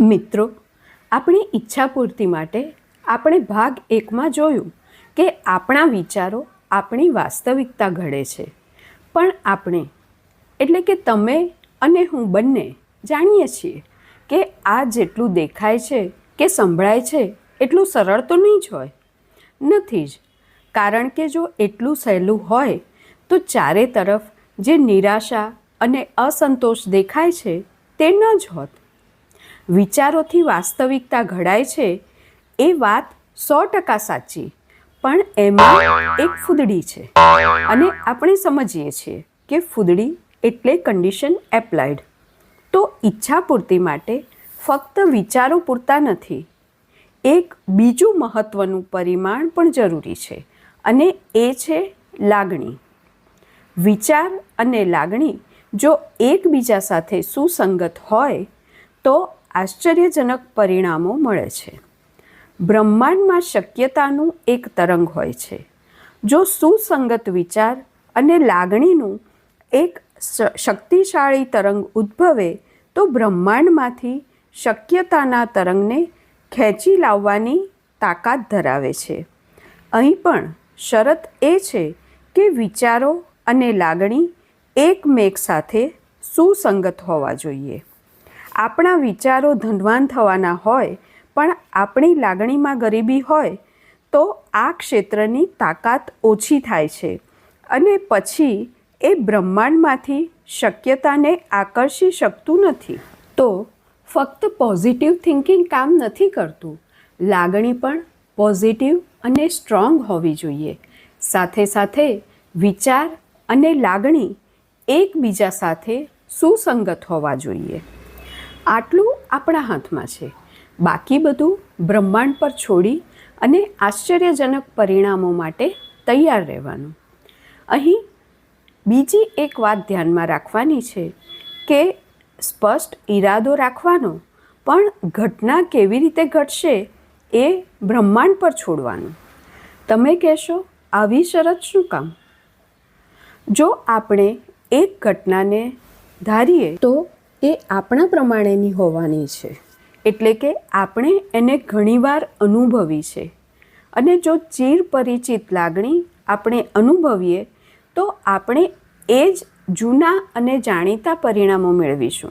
મિત્રો, આપણી ઈચ્છા પૂર્તિ માટે આપણે ભાગ એકમાં જોયું કે આપણા વિચારો આપણી વાસ્તવિકતા ઘડે છે. પણ આપણે, એટલે કે તમે અને હું બંને, જાણીએ છીએ કે આ જેટલું દેખાય છે કે સંભળાય છે, એટલું સરળ તો નહીં જ હોય. નથી જ. કારણ કે જો એટલું સહેલું હોય, તો ચારે તરફ જે નિરાશા અને અસંતોષ દેખાય છે તે ન જ હોત. વિચારોથી વાસ્તવિકતા ઘડાય છે, એ વાત સો ટકા સાચી. પણ એમાં એક ફૂદડી છે. અને આપણે સમજીએ છીએ કે ફૂદડી એટલે કન્ડિશન એપ્લાઇડ તો ઈચ્છા પૂર્તિ માટે ફક્ત વિચારો પૂરતા નથી. એક બીજું મહત્ત્વનું પરિમાણ પણ જરૂરી છે, અને એ છે લાગણી. વિચાર અને લાગણી જો એકબીજા સાથે સુસંગત હોય તો આશ્ચર્યજનક પરિણામો મળે છે. બ્રહ્માંડમાં શક્યતાનું એક તરંગ હોય છે, જો સુસંગત વિચાર અને લાગણીનું એક શક્તિશાળી તરંગ ઉદ્ભવે, તો બ્રહ્માંડમાંથી શક્યતાના તરંગને ખેંચી લાવવાની તાકાત ધરાવે છે. અહીં પણ શરત એ છે કે વિચારો અને લાગણી એકમેક સાથે સુસંગત હોવા જોઈએ. આપણા વિચારો ધનવાન થવાના હોય, પણ આપણી લાગણીમાં ગરીબી હોય, તો આ ક્ષેત્રની તાકાત ઓછી થાય છે અને પછી એ બ્રહ્માંડમાંથી શક્યતાને આકર્ષી શકતું નથી. તો ફક્ત પોઝિટિવ થિંકિંગ કામ નથી કરતું. લાગણી પણ પોઝિટિવ અને સ્ટ્રોંગ હોવી જોઈએ. સાથે સાથે વિચાર અને લાગણી એકબીજા સાથે સુસંગત હોવા જોઈએ. આટલું આપણા હાથમાં છે. બાકી બધું બ્રહ્માંડ પર છોડી અને આશ્ચર્યજનક પરિણામો માટે તૈયાર રહેવાનું. અહીં બીજી એક વાત ધ્યાનમાં રાખવાની છે કે સ્પષ્ટ ઈરાદો રાખવાનો, પણ ઘટના કેવી રીતે ઘટશે એ બ્રહ્માંડ પર છોડવાનું. તમે કહેશો, આવી શરત શું કામ? જો આપણે એક ઘટનાને ધારીએ તો એ આપણા પ્રમાણેની હોવાની છે. એટલે કે આપણે એને ઘણીવાર અનુભવી છે. અને જો ચીર પરિચિત લાગણી આપણે અનુભવીએ, તો આપણે એ જ જૂના અને જાણીતા પરિણામો મેળવીશું.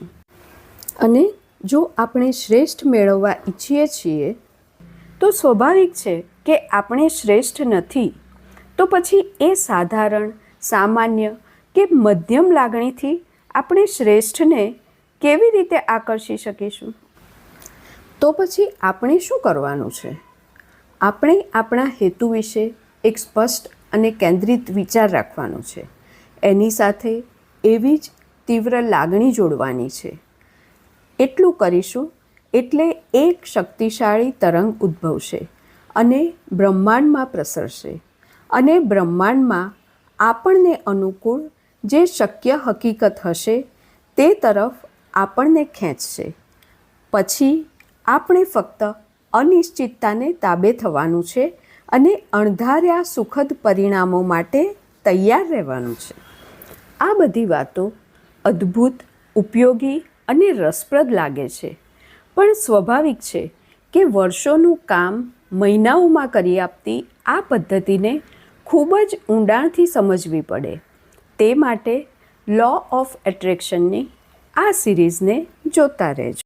અને જો આપણે શ્રેષ્ઠ મેળવવા ઈચ્છીએ છીએ, તો સ્વાભાવિક છે કે આપણે શ્રેષ્ઠ નથી. તો પછી એ સાધારણ, સામાન્ય કે મધ્યમ લાગણીથી આપણે શ્રેષ્ઠને કેવી રીતે આકર્ષી શકીશું? તો પછી આપણે શું કરવાનું છે? આપણે આપણા હેતુ વિશે એક સ્પષ્ટ અને કેન્દ્રિત વિચાર રાખવાનો છે. એની સાથે એવી જ તીવ્ર લાગણી જોડવાની છે. એટલું કરીશું એટલે એક શક્તિશાળી તરંગ ઉદ્ભવશે અને બ્રહ્માંડમાં પ્રસરશે. અને બ્રહ્માંડમાં આપણને અનુકૂળ જે શક્ય હકીકત હશે તે તરફ આપણને ખેંચશે. પછી આપણે ફક્ત અનિશ્ચિતતાને તાબે થવાનું છે અને અણધાર્યા સુખદ પરિણામો માટે તૈયાર રહેવાનું છે. આ બધી વાતો અદ્ભુત, ઉપયોગી અને રસપ્રદ લાગે છે. પણ સ્વાભાવિક છે કે વર્ષોનું કામ મહિનાઓમાં કરી આપતી આ પદ્ધતિને ખૂબ જ ઊંડાણથી સમજવી પડે. તે માટે લો ઓફ એટ્રેક્શનની આ સિરીઝને જોતા રહેજો.